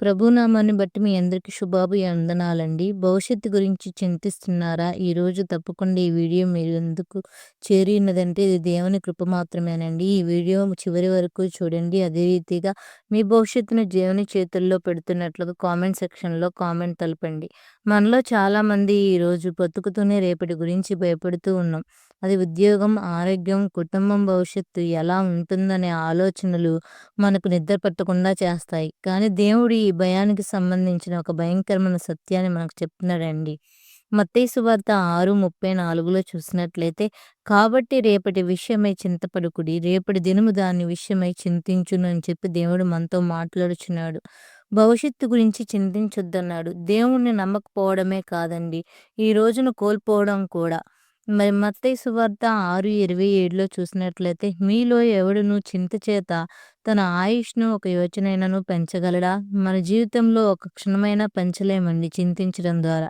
ప్రభునామాన్ని బట్టి మీ అందరికీ శుభాభివందనాలండి. భవిష్యత్తు గురించి చింతిస్తున్నారా? ఈరోజు తప్పకుండా ఈ వీడియో మీరు ఎందుకు చేరినదంటే ఇది దేవుని కృప మాత్రమేనండి. ఈ వీడియో చివరి వరకు చూడండి. అదే రీతిగా మీ భవిష్యత్తును దేవుని చేతుల్లో పెడుతున్నట్లుగా కామెంట్ సెక్షన్‌లో కామెంట్ తెలపండి. మనలో చాలామంది ఈరోజు బతుకుతూనే రేపటి గురించి భయపడుతూ ఉన్నాం. అది ఉద్యోగం, ఆరోగ్యం, కుటుంబం భవిష్యత్తు ఎలా ఉంటుందనే ఆలోచనలు మనకు నిద్ర పట్టకుండా చేస్తాయి. కానీ దేవుడు ఈ భయానికి సంబంధించిన ఒక భయంకరమైన సత్యాన్ని మనకు చెప్తున్నాడండి. మత్తైసు వార్త ఆరు ముప్పై నాలుగులో చూసినట్లయితే, కాబట్టి రేపటి విషయమై చింతపడుకుడి రేపటి దినము దాని విషయమై చింతించును అని చెప్పి దేవుడు మనతో మాట్లాడుచున్నాడు. భవిష్యత్తు గురించి చింతించొద్దన్నాడు. దేవుణ్ణి నమ్మకపోవడమే కాదండి, ఈ రోజును కోల్పోవడం కూడా. మరి మత్తయి సువార్త 6:27లో చూసినట్లయితే, మీలో ఎవడును చింత చేత తన ఆయుష్‌ను ఒక యోచనైనను పెంచగలడా? మన జీవితంలో ఒక క్షణమైనా పెంచలేమండి చింతించడం ద్వారా.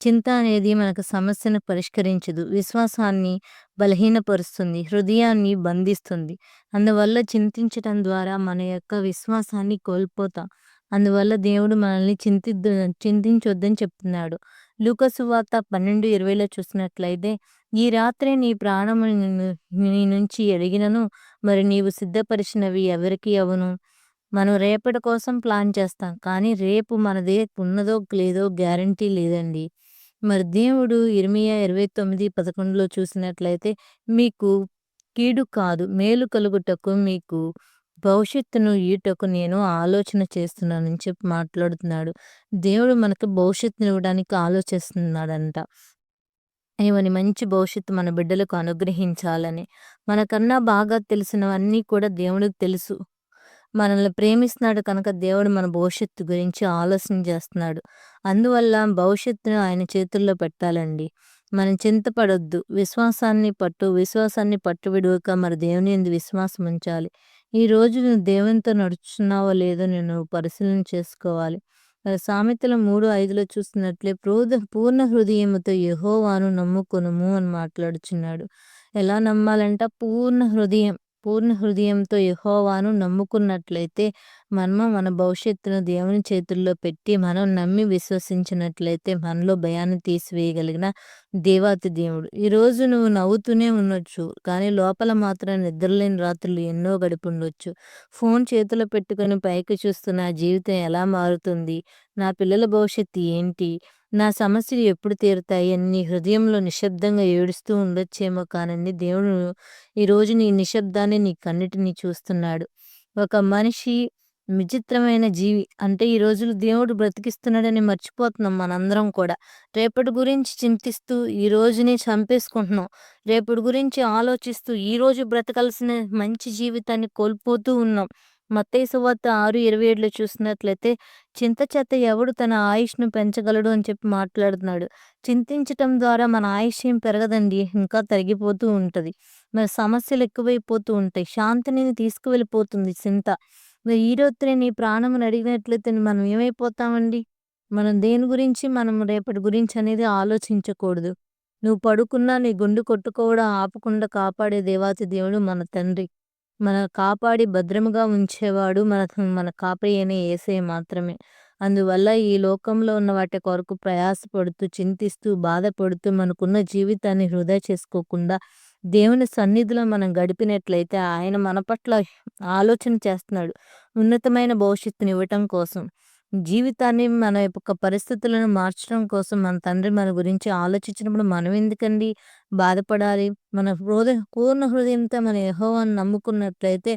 చింత అనేది మనకు సమస్యను పరిష్కరించదు. విశ్వాసాన్ని బలహీనపరుస్తుంది. హృదయాన్ని బంధిస్తుంది. అందువల్ల చింతించటం ద్వారా మన యొక్క విశ్వాసాన్ని కోల్పోతాం. అందువల్ల దేవుడు మనల్ని చింతిద్దు చింతించొద్దని చెప్తున్నాడు. లూకసువార్త పన్నెండు ఇరవైలో చూసినట్లయితే, ఈ రాత్రే నీ ప్రాణము నీ నుంచి ఎరిగినను మరి నీవు సిద్ధపరిచినవి ఎవరికి అవును మనం రేపటి కోసం ప్లాన్ చేస్తాం. కానీ రేపు మనది ఉన్నదో లేదో గ్యారంటీ లేదండి. మరి దేవుడు ఎనిమియా ఇరవై తొమ్మిది పదకొండులో చూసినట్లయితే, మీకు కీడు కాదు మేలు కలుగుటకు మీకు భవిష్యత్తును ఈటకు నేను ఆలోచన చేస్తున్నానని చెప్పి మాట్లాడుతున్నాడు. దేవుడు మనకు భవిష్యత్తునివ్వడానికి ఆలోచిస్తున్నాడంట. ఏమని మంచి భవిష్యత్తు మన బిడ్డలకు అనుగ్రహించాలని. మనకన్నా బాగా తెలిసినవన్నీ కూడా దేవుడికి తెలుసు. మనల్ని ప్రేమిస్తున్నాడు కనుక దేవుడు మన భవిష్యత్తు గురించి ఆలోచన చేస్తున్నాడు. అందువల్ల భవిష్యత్తును ఆయన చేతుల్లో పెట్టాలండి. మనం చింతపడొద్దు. విశ్వాసాన్ని పట్టు విశ్వాసాన్ని పట్టువిడవక మరి దేవుని ఎందు విశ్వాసం ఉంచాలి. ఈరోజు నువ్వు దేవునితో నడుచుచున్నావో లేదో నేను పరిశీలన చేసుకోవాలి. మరి సామెతల 3:5లో చూస్తున్నట్లే ప్రోధ పూర్ణ హృదయముతో యహోవాను నమ్ముకొనుము అని మాట్లాడుచున్నాడు. ఎలా నమ్మాలంట? పూర్ణ హృదయం పూర్ణ హృదయంతో యహోవాను నమ్ముకున్నట్లయితే మనము మన భవిష్యత్తును దేవుని చేతుల్లో పెట్టి మనం నమ్మి విశ్వసించినట్లయితే మనలో భయాన్ని తీసివేయగలిగిన దేవాతి దేవుడు. ఈరోజు నువ్వు నవ్వుతూనే ఉండొచ్చు. కానీ లోపల మాత్రం నిద్రలేని రాత్రులు ఎన్నో గడిపుండొచ్చు. ఫోన్ చేతిలో పెట్టుకొని పైకి చూస్తున్న జీవితం ఎలా మారుతుంది? నా పిల్లల భవిష్యత్తు ఏంటి? నా సమస్యలు ఎప్పుడు తీరుతాయి? అని నీ హృదయంలో నిశ్శబ్దంగా ఏడుస్తూ ఉండొచ్చేమో కానండి దేవుడు ఈరోజు నీ నిశ్శబ్దాన్ని నీ కన్నిటిని చూస్తున్నాడు. ఒక మనిషి విచిత్రమైన జీవి. అంటే ఈ రోజులు దేవుడు బ్రతికిస్తున్నాడని మర్చిపోతున్నాం మనందరం కూడా. రేపటి గురించి చింతిస్తూ ఈ రోజుని చంపేసుకుంటున్నాం. రేపటి గురించి ఆలోచిస్తూ ఈరోజు బ్రతకాల్సిన మంచి జీవితాన్ని కోల్పోతూ ఉన్నాం. మత్తయి సువార్త 6:27లో చూసినట్లయితే, చింత చేత ఎవడు తన ఆయుష్‌ను పెంచగలడు అని చెప్పి మాట్లాడుతున్నాడు. చింతించటం ద్వారా మన ఆయుష్ ఏం పెరగదండి. ఇంకా తరిగిపోతూ ఉంటుంది మరి సమస్యలు ఎక్కువైపోతూ ఉంటాయి. శాంతిని తీసుకువెళ్ళిపోతుంది చింత. మరి ఈ రాత్రి నీ ప్రాణం అడిగినట్లయితే మనం ఏమైపోతామండి? మనం దేని గురించి మనం రేపటి గురించి అనేది ఆలోచించకూడదు. నువ్వు పడుకున్నా నీ గుండు కొట్టుకోవడం ఆపకుండా కాపాడే దేవాతి దేవుడు మన తండ్రి. మన కాపాడి భద్రముగా ఉంచేవాడు మన మన కాపరి అనే ఏసే మాత్రమే. అందువల్ల ఈ లోకంలో ఉన్న వాటి కొరకు ప్రయాసపడుతూ, చింతిస్తూ, బాధపడుతూ మనకున్న జీవితాన్ని వృధా చేసుకోకుండా దేవుని సన్నిధిలో మనం గడిపినట్లయితే ఆయన మన పట్ల ఆలోచన చేస్తున్నాడు. ఉన్నతమైన భవిష్యత్తుని ఇవ్వటం కోసం. జీవితాన్ని మన యొక్క పరిస్థితులను మార్చడం కోసం మన తండ్రి మన గురించి ఆలోచించినప్పుడు మనం ఎందుకండి బాధపడాలి? మన హృదయ పూర్ణ హృదయంతో మన యహోవాన్ని నమ్ముకున్నట్లయితే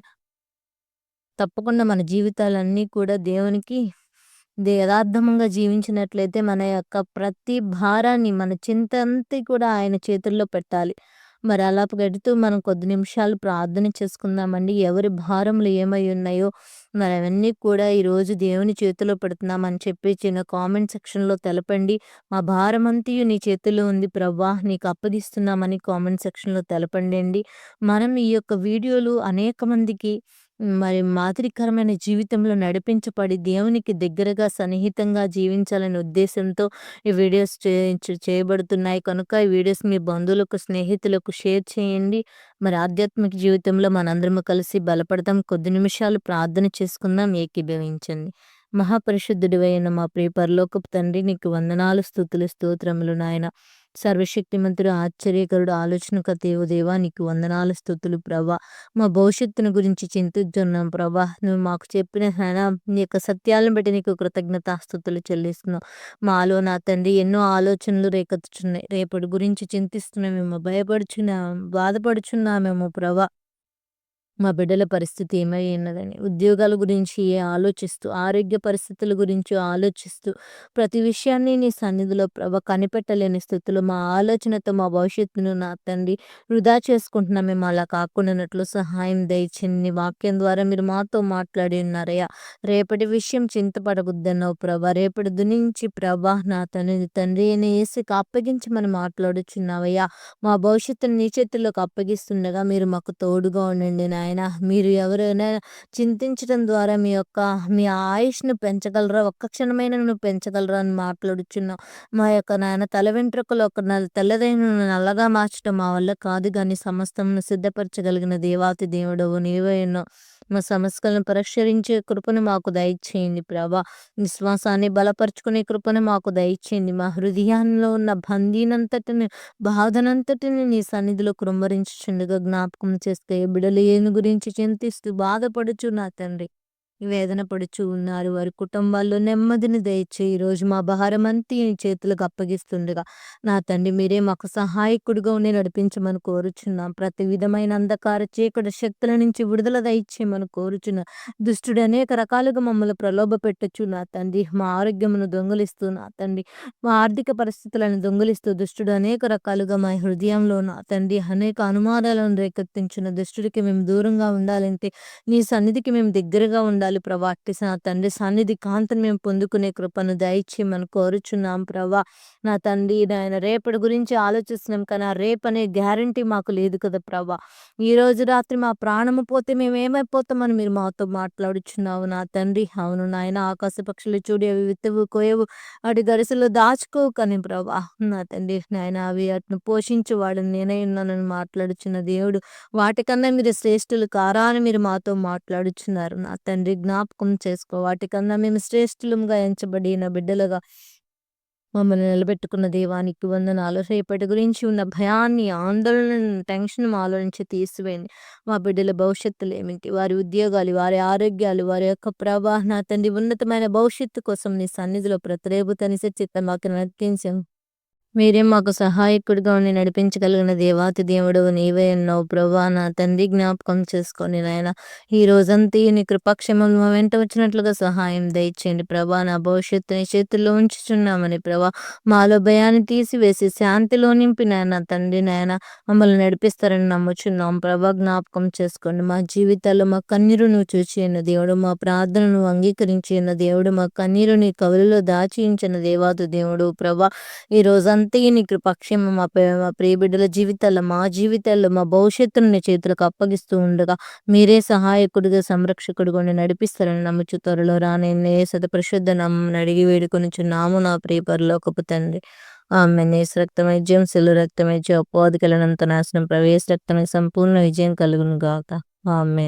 తప్పకుండా మన జీవితాలన్నీ కూడా దేవునికి దే యథార్థంగా జీవించినట్లయితే మన యొక్క ప్రతి భారాన్ని మన చింత అంతా కూడా ఆయన చేతుల్లో పెట్టాలి. మరి అలా పెడుతూ మనం కొద్ది నిమిషాలు ప్రార్థన చేసుకుందామండి. ఎవరి భారములు ఏమై ఉన్నాయో మరి అవన్నీ కూడా ఈరోజు దేవుని చేతిలో పెడుతున్నాం అని చెప్పి చిన్న కామెంట్ సెక్షన్‌లో తెలపండి. మా భారమంతయు నీ చేతిలో ఉంది ప్రభా! నీకు అప్పగిస్తున్నామని కామెంట్ సెక్షన్‌లో తెలపండి అండి మనం ఈ యొక్క వీడియోలు అనేక మందికి మరి మాదిరికరమైన జీవితంలో నడిపించబడి దేవునికి దగ్గరగా సన్నిహితంగా జీవించాలనే ఉద్దేశంతో ఈ వీడియోస్ చేయబడుతున్నాయి కనుక ఈ వీడియోస్ మీ బంధువులకు, స్నేహితులకు షేర్ చేయండి. మరి ఆధ్యాత్మిక జీవితంలో మనందరము కలిసి బలపడదాం. కొద్ది నిమిషాలు ప్రార్థన చేసుకుందాం. ఏకీభవించండి. మహాపరిశుద్ధుడివైన మా ప్రియ పరలోకపు తండ్రి నీకు వందనాలు స్థుతులు స్తోత్రములు నాయన. సర్వశక్తిమంతుడు ఆశ్చర్యకరుడు ఆలోచనకర్తయు దేవా నీకు వందనాలు స్థుతులు ప్రభా. మా భవిష్యత్తును గురించి చింతిస్తున్నాం ప్రభా. నువ్వు మాకు చెప్పిన నాయన నీ యొక్క సత్యాలను బట్టి నీకు కృతజ్ఞతాస్థుతులు చెల్లిస్తున్నాం. మాలో నా తండ్రి ఎన్నో ఆలోచనలు రేకెత్తుచున్నాయి. రేపటి గురించి చింతిస్తున్నామేమో భయపడుచున్నాం బాధపడుచున్నామేమో ప్రభా. మా బిడ్డల పరిస్థితి ఏమై ఉన్నదని. ఉద్యోగాల గురించి ఆలోచిస్తూ ఆరోగ్య పరిస్థితుల గురించి ఆలోచిస్తూ ప్రతి విషయాన్ని నీ సన్నిధిలో ప్రభ కనిపెట్టలేని స్థితిలో మా ఆలోచనతో మా భవిష్యత్తును నా తండ్రి వృధా చేసుకుంటున్నా. మేము అలా కాకుండానట్లు సహాయం దయచింది వాక్యం ద్వారా మీరు మాతో మాట్లాడి ఉన్నారయ్యా. రేపటి విషయం చింతపడబుద్దన్నావు ప్రభ. రేపటి నుంచి ప్రభా నా తండ్రి తండ్రి అని ఏసుకి అప్పగించి మనం మాట్లాడుచున్నావయ్యా. మా భవిష్యత్తును నీ చేతుల్లోకి అప్పగిస్తుండగా మీరు మాకు తోడుగా ఉండండి నాయన. నాయన మీరు ఎవరైనా చింతించడం ద్వారా మీ యొక్క మీ ఆయుష్ను పెంచగలరా? ఒక్క క్షణమైన నువ్వు పెంచగలరా అని మాట్లాడుచున్నావు. మా యొక్క నాయన తల వెంట్రుకలు ఒక తెల్లదైన నల్లగా మార్చడం మా వల్ల కాదు కానీ సమస్తంను సిద్ధపరచగలిగిన దేవాతి దేవుడవు నీవే మా సమస్యలను పరిష్కరించే కృపను మాకు దయచేయండి ప్రభా. విశ్వాసాన్ని బలపరుచుకునే కృపను మాకు దయచేయండి. మా హృదయాల్లో ఉన్న బందీనంతటిని బాధనంతటిని నీ సన్నిధిలో కృంభరించుచుండగా జ్ఞాపకం చేస్తే బిడలు ఏను గురించి చింతిస్తూ బాధపడుచు నా తండ్రి. వేదన పడుచు ఉన్నారు. వారి కుటుంబాల్లో నెమ్మదిని దయచే ఈరోజు మా భారం అంతా నీ చేతులకు అప్పగిస్తుండగా నా తండ్రి మీరే మాకు సహాయకుడిగా ఉండి నడిపించమని కోరుచున్నాం. ప్రతి విధమైన అంధకార చీకటి శక్తుల నుంచి విడుదల దయచేయమని కోరుచున్నాం. దుష్టుడు అనేక రకాలుగా మమ్మల్ని ప్రలోభ పెట్టచ్చు. నా తండ్రి మా ఆరోగ్యమును దొంగలిస్తూ నా తండ్రి మా ఆర్థిక పరిస్థితులను దొంగలిస్తూ దుష్టుడు అనేక రకాలుగా మా హృదయంలో నా తండ్రి అనేక అనుమానాలను రేకెత్తించిన దుష్టుడికి మేము దూరంగా ఉండాలంటే నీ సన్నిధికి మేము దగ్గరగా ఉండాలి. ఉండాలి ప్రభా నా తండ్రి సన్నిధి కాంతిని మేము పొందుకునే కృపను దయచి మనం కోరుచున్నాం ప్రభా. నా తండ్రి నాయన రేపటి గురించి ఆలోచిస్తున్నాం కానీ ఆ రేపు అనే గ్యారంటీ మాకు లేదు కదా ప్రభా. ఈ రోజు రాత్రి మా ప్రాణము పోతే మేము ఏమైపోతామని మీరు మాతో మాట్లాడుచున్నావు నా తండ్రి. అవును నాయన ఆకాశ పక్షులు చూడి అవి విత్తవు కోయవు వాటి గరిసెలు దాచుకోవు కానీ ప్రభా. నా తండ్రి నాయన అవి అట్ని పోషించి వాడు నేనే ఉన్నానని మాట్లాడుచున్న దేవుడు వాటికన్నా మీరు శ్రేష్ఠులు కారా అని మీరు మాతో మాట్లాడుచున్నారు నా తండ్రి. జ్ఞాపకం చేసుకో. వాటికన్నా మేము శ్రేష్ఠులుగా ఎంచబడిన బిడ్డలుగా మమ్మల్ని నిలబెట్టుకున్న దేవానికి వందనాలు. రేపటి గురించి ఉన్న భయాన్ని ఆందోళన టెన్షన్ మాలో నుంచి తీసివేయండి. మా బిడ్డల భవిష్యత్తులు ఏమిటి? వారి ఉద్యోగాలు వారి ఆరోగ్యాలు వారి యొక్క ప్రవాహన తండ్రి ఉన్నతమైన భవిష్యత్తు కోసం నీ సన్నిధిలో ప్రతిరేపు తనిసే చిత్తం మాకు నర్తించాం మీరే మాకు సహాయకుడిగా ఉండి నడిపించగలిగిన దేవాతి దేవుడు నీవే ఉన్నావు ప్రభా నా తండ్రి జ్ఞాపకం చేసుకొని నాయన. ఈ రోజంతా నీ కృపాక్షేమం మా వెంట వచ్చినట్లుగా సహాయం దయచేయండి. ప్రభా నా భవిష్యత్తుని చేతుల్లో ఉంచుచున్నామని ప్రభా మాలో భయాన్ని తీసివేసి శాంతిలో నింపి నాయన తండ్రి నాయన మమ్మల్ని నడిపిస్తారని నమ్ముచున్నాం. ప్రభా జ్ఞాపకం చేసుకోండి. మా జీవితాల్లో మా కన్నీరు నువ్వు చూచిన దేవుడు మా ప్రార్థనను అంగీకరించిన దేవుడు మా కన్నీరు నీ కవులలో దాచించిన దేవాతు దేవుడు. ప్రభా ఈ రోజంతా అంతే నీ కృపక్షేమ మా మా ప్రియ బిడ్డల జీవితాల్లో మా జీవితాల్లో మా భవిష్యత్తును నీ చేతులకు అప్పగిస్తూ ఉండగా మీరే సహాయకుడిగా సంరక్షకుడిగా నడిపిస్తారని నమ్ముచు త్వరలో రానే సత పరిశుద్ధ నమ్మని అడిగి వేడుకొని నాము నా ప్రియ పరలోకపు తండ్రి. ఆమె నేస్ రక్తమైజ్యం సెల్లు రక్తమైజ్యం అపోధికలనంత నాశనం ప్రవేశ రక్తమై సంపూర్ణ విజయం కలుగును గాక. ఆమె